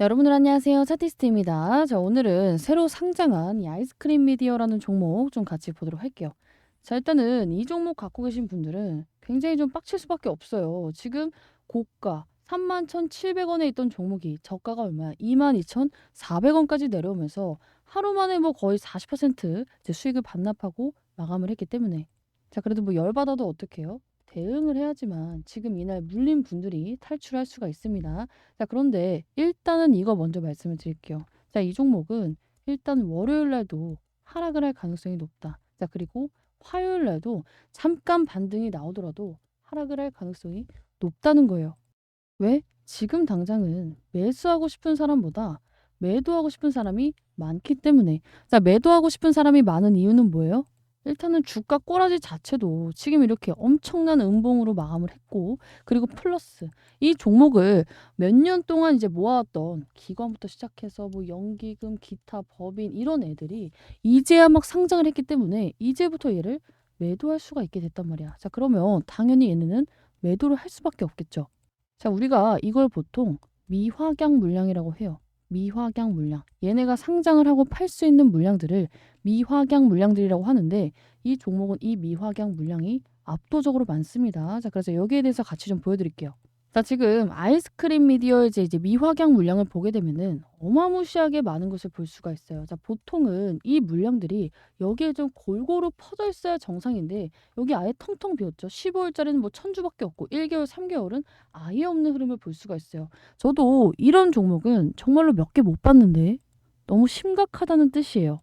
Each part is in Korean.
자, 여러분들 안녕하세요. 차티스트입니다. 자, 오늘은 새로 상장한 이 아이스크림 미디어라는 종목 좀 같이 보도록 할게요. 자, 일단은 이 종목 갖고 계신 분들은 굉장히 좀 빡칠 수밖에 없어요. 지금 고가 31,700원에 있던 종목이 저가가 얼마야? 22,400원까지 내려오면서 하루 만에 뭐 거의 40% 이제 수익을 반납하고 마감을 했기 때문에 자, 그래도 뭐 열받아도 어떡해요? 대응을 해야지만 지금 이날 물린 분들이 탈출할 수가 있습니다. 자, 그런데 일단은 이거 먼저 말씀을 드릴게요. 자, 이 종목은 일단 월요일 날도 하락을 할 가능성이 높다. 자, 그리고 화요일 날도 잠깐 반등이 나오더라도 하락을 할 가능성이 높다는 거예요. 왜? 지금 당장은 매수하고 싶은 사람보다 매도하고 싶은 사람이 많기 때문에. 자, 매도하고 싶은 사람이 많은 이유는 뭐예요? 일단은 주가 꼬라지 자체도 지금 이렇게 엄청난 음봉으로 마감을 했고 그리고 플러스 이 종목을 몇 년 동안 이제 모아왔던 기관부터 시작해서 뭐 연기금, 기타, 법인 이런 애들이 이제야 막 상장을 했기 때문에 이제부터 얘를 매도할 수가 있게 됐단 말이야. 자, 그러면 당연히 얘네는 매도를 할 수밖에 없겠죠. 자, 우리가 이걸 보통 미확양 물량이라고 해요. 미확양 물량. 얘네가 상장을 하고 팔 수 있는 물량들을 미확양 물량들이라고 하는데 이 종목은 이 미확양 물량이 압도적으로 많습니다. 자, 그래서 여기에 대해서 같이 좀 보여드릴게요. 자, 지금 아이스크림 미디어의 이제, 이제 미확양 물량을 보게 되면은 어마무시하게 많은 것을 볼 수가 있어요. 자, 보통은 이 물량들이 여기에 좀 골고루 퍼져 있어야 정상인데 여기 아예 텅텅 비었죠. 15일짜리는 뭐 천주밖에 없고 1개월, 3개월은 아예 없는 흐름을 볼 수가 있어요. 저도 이런 종목은 정말로 몇 개 못 봤는데 너무 심각하다는 뜻이에요.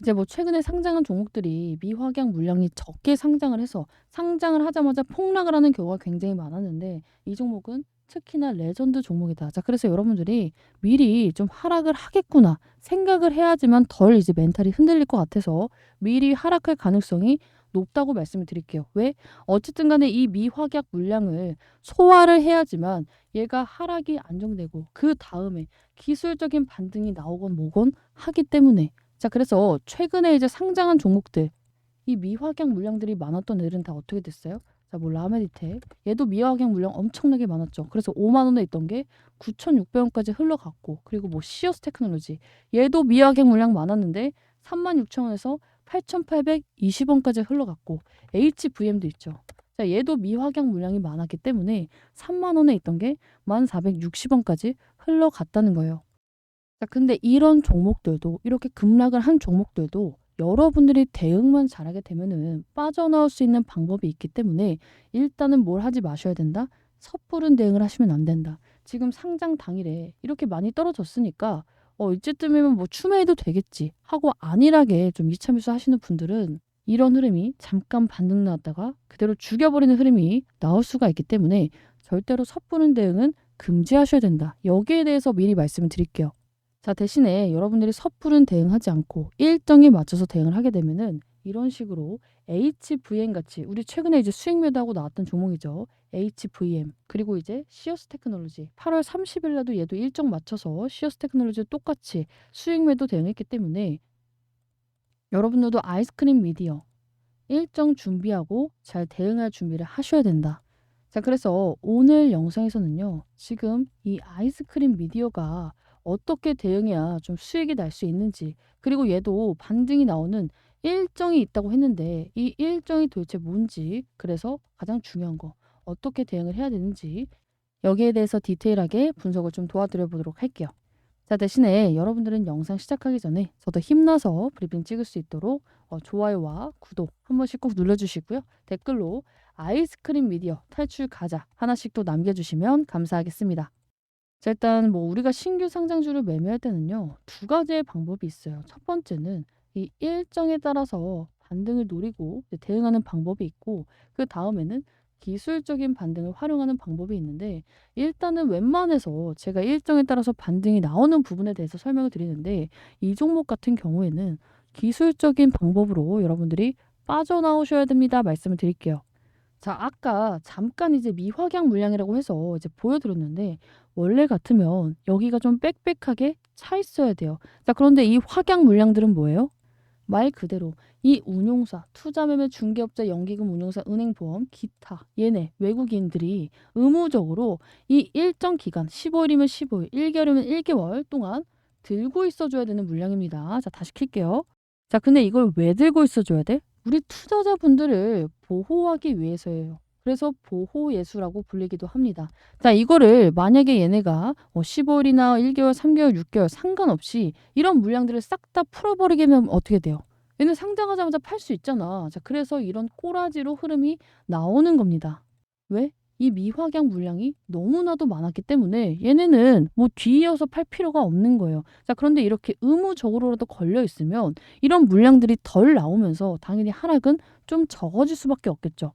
이제 뭐 최근에 상장한 종목들이 미확양 물량이 적게 상장을 해서 상장을 하자마자 폭락을 하는 경우가 굉장히 많았는데 이 종목은 특히나 레전드 종목이다. 자, 그래서 여러분들이 미리 좀 하락을 하겠구나 생각을 해야지만 덜 이제 멘탈이 흔들릴 것 같아서 미리 하락할 가능성이 높다고 말씀을 드릴게요. 왜? 어쨌든 간에 이 미확약 물량을 소화를 해야지만 얘가 하락이 안정되고 그 다음에 기술적인 반등이 나오건 뭐건 하기 때문에 자, 그래서 최근에 이제 상장한 종목들 이 미확양 물량들이 많았던 애들은 다 어떻게 됐어요? 자, 뭐 라메디텍 얘도 미확양 물량 엄청나게 많았죠. 그래서 5만 원에 있던 게 9,600원까지 흘러갔고 그리고 뭐 시어스 테크놀로지 얘도 미확양 물량 많았는데 36,000원에서 8,820원까지 흘러갔고 HVM도 있죠. 자, 얘도 미확양 물량이 많았기 때문에 3만 원에 있던 게 1,460원까지 흘러갔다는 거예요. 자, 근데 이런 종목들도 이렇게 급락을 한 종목들도 여러분들이 대응만 잘하게 되면은 빠져나올 수 있는 방법이 있기 때문에 일단은 뭘 하지 마셔야 된다. 섣부른 대응을 하시면 안 된다. 지금 상장 당일에 이렇게 많이 떨어졌으니까 어 이쯤이면 뭐 추매해도 되겠지 하고 안일하게 좀 매수 하시는 분들은 이런 흐름이 잠깐 반등 나왔다가 그대로 죽여버리는 흐름이 나올 수가 있기 때문에 절대로 섣부른 대응은 금지하셔야 된다. 여기에 대해서 미리 말씀을 드릴게요. 자, 대신에 여러분들이 섣부른 대응하지 않고 일정에 맞춰서 대응을 하게 되면은 이런 식으로 HVM 같이 우리 최근에 이제 수익 매도하고 나왔던 종목이죠. HVM 그리고 이제 시어스 테크놀로지 8월 30일 날도 얘도 일정 맞춰서 시어스 테크놀로지 똑같이 수익 매도 대응했기 때문에 여러분들도 아이스크림 미디어 일정 준비하고 잘 대응할 준비를 하셔야 된다. 자, 그래서 오늘 영상에서는요. 지금 이 아이스크림 미디어가 어떻게 대응해야 좀 수익이 날 수 있는지 그리고 얘도 반등이 나오는 일정이 있다고 했는데 이 일정이 도대체 뭔지 그래서 가장 중요한 거 어떻게 대응을 해야 되는지 여기에 대해서 디테일하게 분석을 좀 도와드려 보도록 할게요. 자 대신에 여러분들은 영상 시작하기 전에 저도 힘나서 브리핑 찍을 수 있도록 어, 좋아요와 구독 한 번씩 꼭 눌러주시고요. 댓글로 아이스크림 미디어 탈출 가자 하나씩 또 남겨주시면 감사하겠습니다. 자 일단 뭐 우리가 신규 상장주를 매매할 때는요. 두 가지의 방법이 있어요. 첫 번째는 이 일정에 따라서 반등을 노리고 대응하는 방법이 있고 그 다음에는 기술적인 반등을 활용하는 방법이 있는데 일단은 웬만해서 제가 일정에 따라서 반등이 나오는 부분에 대해서 설명을 드리는데 이 종목 같은 경우에는 기술적인 방법으로 여러분들이 빠져나오셔야 됩니다. 말씀을 드릴게요. 자, 아까 잠깐 이제 미확양 물량이라고 해서 이제 보여드렸는데 원래 같으면 여기가 좀 빽빽하게 차 있어야 돼요. 자, 그런데 이 확양 물량들은 뭐예요? 말 그대로 이 운용사, 투자매매 중개업자, 연기금 운용사, 은행 보험, 기타 얘네 외국인들이 의무적으로 이 일정 기간 15일이면 15일, 1개월이면 1개월 동안 들고 있어줘야 되는 물량입니다. 자 다시 킬게요. 자 근데 이걸 왜 들고 있어줘야 돼? 우리 투자자분들을 보호하기 위해서예요. 그래서 보호 예수라고 불리기도 합니다. 자, 이거를 만약에 얘네가 뭐 15일이나 1개월, 3개월, 6개월 상관없이 이런 물량들을 싹 다 풀어버리게 되면 어떻게 돼요? 얘는 상장하자마자 팔 수 있잖아. 자, 그래서 이런 꼬라지로 흐름이 나오는 겁니다. 왜? 이 미확양 물량이 너무나도 많았기 때문에 얘네는 뭐 뒤이어서 팔 필요가 없는 거예요. 자, 그런데 이렇게 의무적으로라도 걸려 있으면 이런 물량들이 덜 나오면서 당연히 하락은 좀 적어질 수밖에 없겠죠.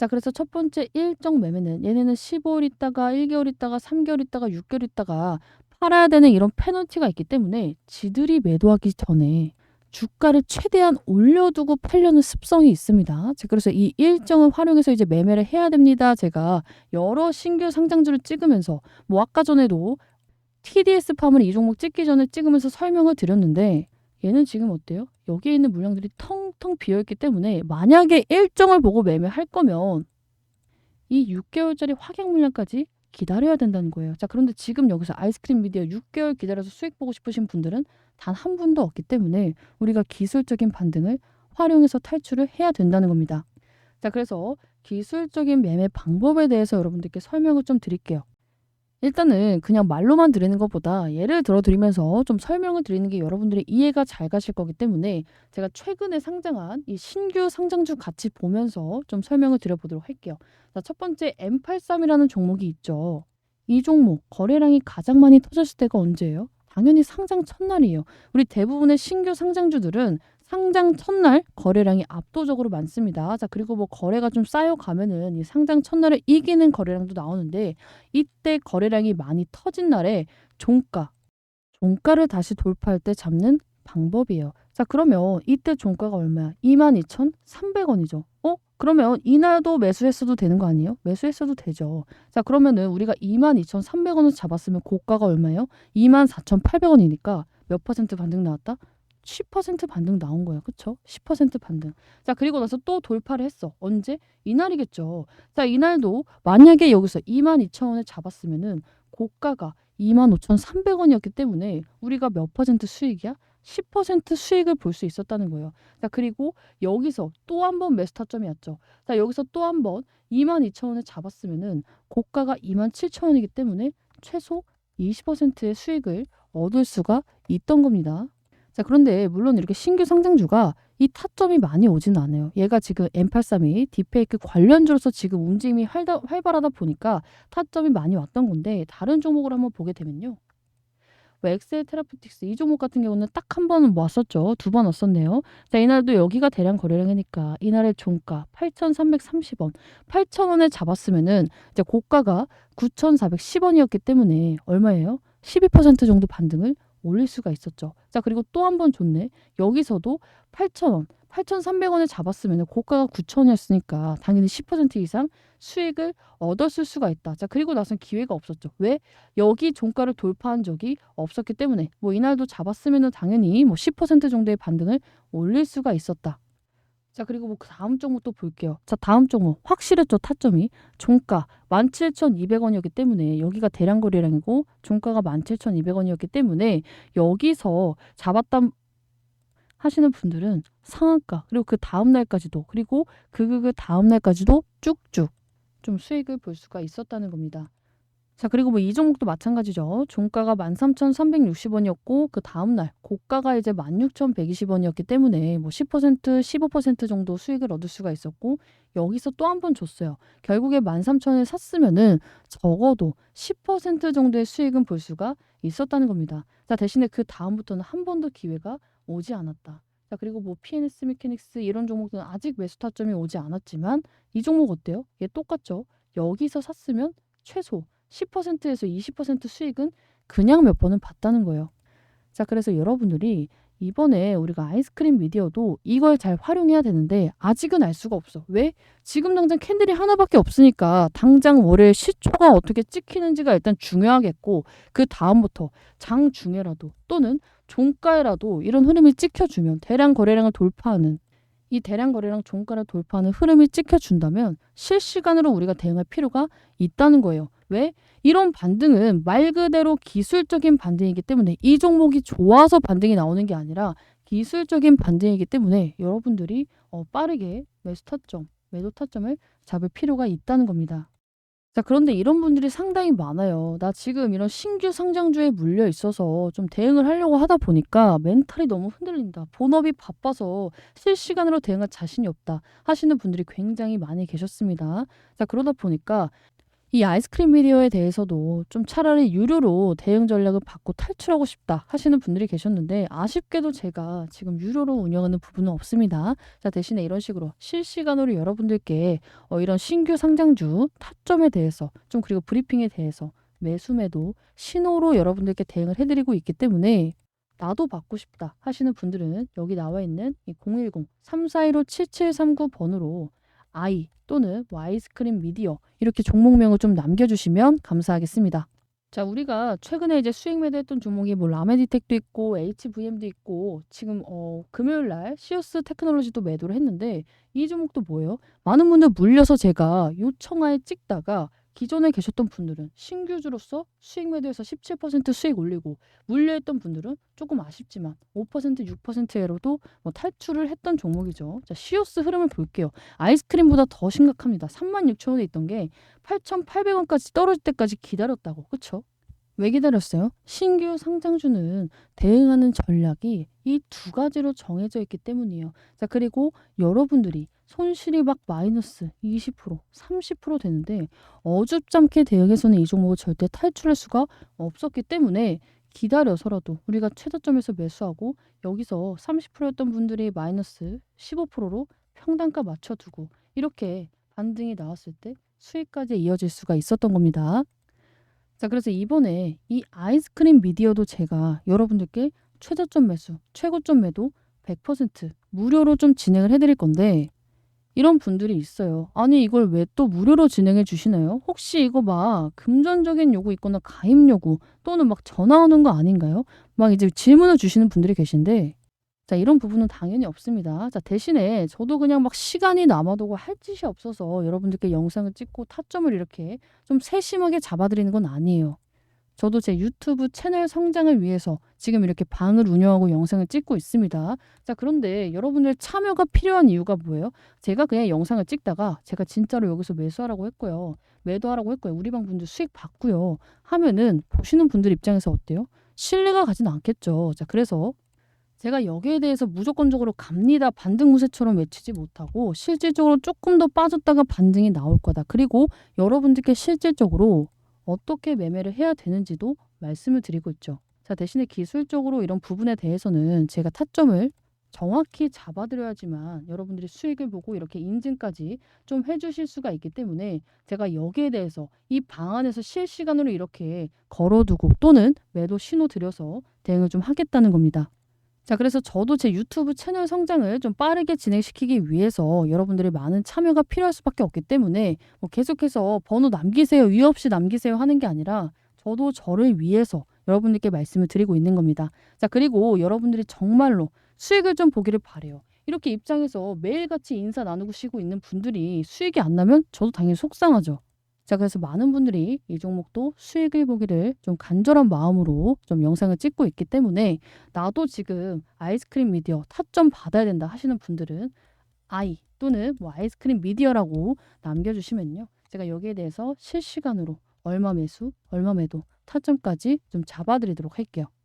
자, 그래서 첫 번째 일정 매매는 얘네는 15일 있다가 1개월 있다가 3개월 있다가 6개월 있다가 팔아야 되는 이런 페널티가 있기 때문에 지들이 매도하기 전에 주가를 최대한 올려두고 팔려는 습성이 있습니다. 자, 그래서 이 일정을 활용해서 이제 매매를 해야 됩니다. 제가 여러 신규 상장주를 찍으면서 뭐 아까 전에도 TDS 팜을 이 종목 찍기 전에 찍으면서 설명을 드렸는데 얘는 지금 어때요? 여기에 있는 물량들이 텅텅 비어있기 때문에 만약에 일정을 보고 매매할 거면 이 6개월짜리 확약 물량까지 기다려야 된다는 거예요. 자, 그런데 지금 여기서 아이스크림 미디어 6개월 기다려서 수익 보고 싶으신 분들은 단 한 분도 없기 때문에 우리가 기술적인 반등을 활용해서 탈출을 해야 된다는 겁니다. 자, 그래서 기술적인 매매 방법에 대해서 여러분들께 설명을 좀 드릴게요. 일단은 그냥 말로만 드리는 것보다 예를 들어 드리면서 좀 설명을 드리는 게 여러분들이 이해가 잘 가실 거기 때문에 제가 최근에 상장한 이 신규 상장주 같이 보면서 좀 설명을 드려보도록 할게요. 자, 첫 번째 M83이라는 종목이 있죠. 이 종목 거래량이 가장 많이 터졌을 때가 언제예요? 당연히 상장 첫날이에요. 우리 대부분의 신규 상장주들은 상장 첫날 거래량이 압도적으로 많습니다. 자, 그리고 뭐 거래가 좀 쌓여가면은 이 상장 첫날을 이기는 거래량도 나오는데 이때 거래량이 많이 터진 날에 종가, 종가를 다시 돌파할 때 잡는 방법이에요. 자, 그러면 이때 종가가 얼마야? 22,300원이죠. 어? 그러면 이날도 매수했어도 되는 거 아니에요? 매수했어도 되죠. 자, 그러면은 우리가 22,300원을 잡았으면 고가가 얼마예요? 24,800원이니까 몇 퍼센트 반등 나왔다? 10% 반등 나온 거예요. 그쵸? 10% 반등. 자, 그리고 나서 또 돌파를 했어. 언제? 이날이겠죠. 자, 이날도 만약에 여기서 22,000원을 잡았으면은 고가가 25,300원이었기 때문에 우리가 몇 퍼센트 수익이야? 10% 수익을 볼 수 있었다는 거예요. 자, 그리고 여기서 또 한 번 매수 타점이었죠. 자, 여기서 또 한 번 22,000원을 잡았으면은 고가가 27,000원이기 때문에 최소 20%의 수익을 얻을 수가 있던 겁니다. 자, 그런데 물론 이렇게 신규 상장주가 이 타점이 많이 오지는 않아요. 얘가 지금 M83이 딥페이크 관련주로서 지금 움직임이 활발하다 보니까 타점이 많이 왔던 건데 다른 종목을 한번 보게 되면요. 뭐 엑셀 테라포틱스 이 종목 같은 경우는 딱 한 번은 왔었죠. 두 번 왔었네요. 자, 이날도 여기가 대량 거래량이니까 이날의 종가 8,330원, 8,000원에 잡았으면은 이제 고가가 9,410원이었기 때문에 얼마예요? 12% 정도 반등을 올릴 수가 있었죠. 자, 그리고 또 한 번 좋네. 여기서도 8,000원, 8,300원을 잡았으면 고가가 9,000원이었으니까 당연히 10% 이상 수익을 얻었을 수가 있다. 자, 그리고 나선 기회가 없었죠. 왜? 여기 종가를 돌파한 적이 없었기 때문에 뭐 이날도 잡았으면 당연히 뭐 10% 정도의 반등을 올릴 수가 있었다. 자, 그리고 뭐 그 다음 종목도 볼게요. 자, 다음 종목 확실했죠, 타점이. 종가 17,200원이었기 때문에 여기가 대량 거래량이고 종가가 17,200원이었기 때문에 여기서 잡았다 하시는 분들은 상한가 그리고 그 다음 날까지도 그리고 그 그 그 다음 날까지도 쭉쭉 좀 수익을 볼 수가 있었다는 겁니다. 자, 그리고 뭐 이 종목도 마찬가지죠. 종가가 13,360원이었고 그 다음 날 고가가 이제 16,120원이었기 때문에 뭐 10% 15% 정도 수익을 얻을 수가 있었고 여기서 또 한 번 줬어요. 결국에 13,000원에 샀으면은 적어도 10% 정도의 수익은 볼 수가 있었다는 겁니다. 자, 대신에 그 다음부터는 한 번도 기회가 오지 않았다. 자, 그리고 뭐 PNS 메케닉스 이런 종목들은 아직 매수 타점이 오지 않았지만 이 종목 어때요? 얘 똑같죠? 여기서 샀으면 최소 10%에서 20% 수익은 그냥 몇 번은 봤다는 거예요. 자, 그래서 여러분들이 이번에 우리가 아이스크림 미디어도 이걸 잘 활용해야 되는데 아직은 알 수가 없어. 왜? 지금 당장 캔들이 하나밖에 없으니까 당장 월요일 시초가 어떻게 찍히는지가 일단 중요하겠고 그 다음부터 장 중에라도 또는 종가에라도 이런 흐름이 찍혀주면 대량 거래량을 돌파하는 이 대량 거래량 종가를 돌파하는 흐름이 찍혀준다면 실시간으로 우리가 대응할 필요가 있다는 거예요. 왜? 이런 반등은 말 그대로 기술적인 반등이기 때문에 이 종목이 좋아서 반등이 나오는 게 아니라 기술적인 반등이기 때문에 여러분들이 어, 빠르게 매수 타점, 매도 타점을 잡을 필요가 있다는 겁니다. 자, 그런데 이런 분들이 상당히 많아요. 나 지금 이런 신규 상장주에 물려 있어서 좀 대응을 하려고 하다 보니까 멘탈이 너무 흔들린다. 본업이 바빠서 실시간으로 대응할 자신이 없다. 하시는 분들이 굉장히 많이 계셨습니다. 자, 그러다 보니까 이 아이스크림 미디어에 대해서도 좀 차라리 유료로 대응 전략을 받고 탈출하고 싶다 하시는 분들이 계셨는데 아쉽게도 제가 지금 유료로 운영하는 부분은 없습니다. 자, 대신에 이런 식으로 실시간으로 여러분들께 어, 이런 신규 상장주 타점에 대해서 좀 그리고 브리핑에 대해서 매수 매도 신호로 여러분들께 대응을 해드리고 있기 때문에 나도 받고 싶다 하시는 분들은 여기 나와 있는 이 010-3415-7739번으로 아이 또는 뭐 아이스크림 미디어 이렇게 종목명을 좀 남겨주시면 감사하겠습니다. 자, 우리가 최근에 이제 수익 매도했던 종목이 뭐 라메디텍도 있고 HVM도 있고 지금 어 금요일 날 시오스 테크놀로지도 매도를 했는데 이 종목도 뭐예요? 많은 분들 물려서 제가 요청하에 찍다가 기존에 계셨던 분들은 신규주로서 수익 매도해서 17% 수익 올리고 물려했던 분들은 조금 아쉽지만 5% 6%예로도 뭐 탈출을 했던 종목이죠. 자, 시오스 흐름을 볼게요. 아이스크림보다 더 심각합니다. 36,000원에 있던 게 8,800원까지 떨어질 때까지 기다렸다고. 그쵸? 왜 기다렸어요? 신규 상장주는 대응하는 전략이 이 두 가지로 정해져 있기 때문이에요. 자, 그리고 여러분들이 손실이 막 마이너스 20%, 30% 되는데 어줍잖게 대응해서는 이 종목을 절대 탈출할 수가 없었기 때문에 기다려서라도 우리가 최저점에서 매수하고 여기서 30%였던 분들이 마이너스 15%로 평단가 맞춰두고 이렇게 반등이 나왔을 때 수익까지 이어질 수가 있었던 겁니다. 자, 그래서 이번에 이 아이스크림 미디어도 제가 여러분들께 최저점 매수, 최고점 매도 100% 무료로 좀 진행을 해드릴 건데 이런 분들이 있어요. 아니 이걸 왜 또 무료로 진행해 주시나요? 혹시 이거 막 금전적인 요구 있거나 가입 요구 또는 막 전화 오는 거 아닌가요? 막 이제 질문을 주시는 분들이 계신데 자 이런 부분은 당연히 없습니다. 자 대신에 저도 그냥 막 시간이 남아도고 할 짓이 없어서 여러분들께 영상을 찍고 타점을 이렇게 좀 세심하게 잡아드리는 건 아니에요. 저도 제 유튜브 채널 성장을 위해서 지금 이렇게 방을 운영하고 영상을 찍고 있습니다. 자, 그런데 여러분들 참여가 필요한 이유가 뭐예요? 제가 그냥 영상을 찍다가 제가 진짜로 여기서 매수하라고 했고요. 매도하라고 했고요. 우리 방 분들 수익 받고요. 하면은 보시는 분들 입장에서 어때요? 신뢰가 가진 않겠죠. 자, 그래서 제가 여기에 대해서 무조건적으로 갑니다. 반등 무쇠처럼 외치지 못하고 실질적으로 조금 더 빠졌다가 반등이 나올 거다. 그리고 여러분들께 실질적으로 어떻게 매매를 해야 되는지도 말씀을 드리고 있죠. 자, 대신에 기술적으로 이런 부분에 대해서는 제가 타점을 정확히 잡아드려야지만 여러분들이 수익을 보고 이렇게 인증까지 좀 해주실 수가 있기 때문에 제가 여기에 대해서 이 방안에서 실시간으로 이렇게 걸어두고 또는 매도 신호 드려서 대응을 좀 하겠다는 겁니다. 자, 그래서 저도 제 유튜브 채널 성장을 좀 빠르게 진행시키기 위해서 여러분들의 많은 참여가 필요할 수밖에 없기 때문에 뭐 계속해서 번호 남기세요, 이유 없이 남기세요 하는 게 아니라 저도 저를 위해서 여러분들께 말씀을 드리고 있는 겁니다. 자, 그리고 여러분들이 정말로 수익을 좀 보기를 바래요. 이렇게 입장에서 매일같이 인사 나누고 쉬고 있는 분들이 수익이 안 나면 저도 당연히 속상하죠. 자, 그래서 많은 분들이 이 종목도 수익을 보기를 좀 간절한 마음으로 좀 영상을 찍고 있기 때문에 나도 지금 아이스크림 미디어 타점 받아야 된다 하시는 분들은 아이 또는 뭐 아이스크림 미디어라고 남겨주시면요. 제가 여기에 대해서 실시간으로 얼마 매수, 얼마 매도, 타점까지 좀 잡아드리도록 할게요.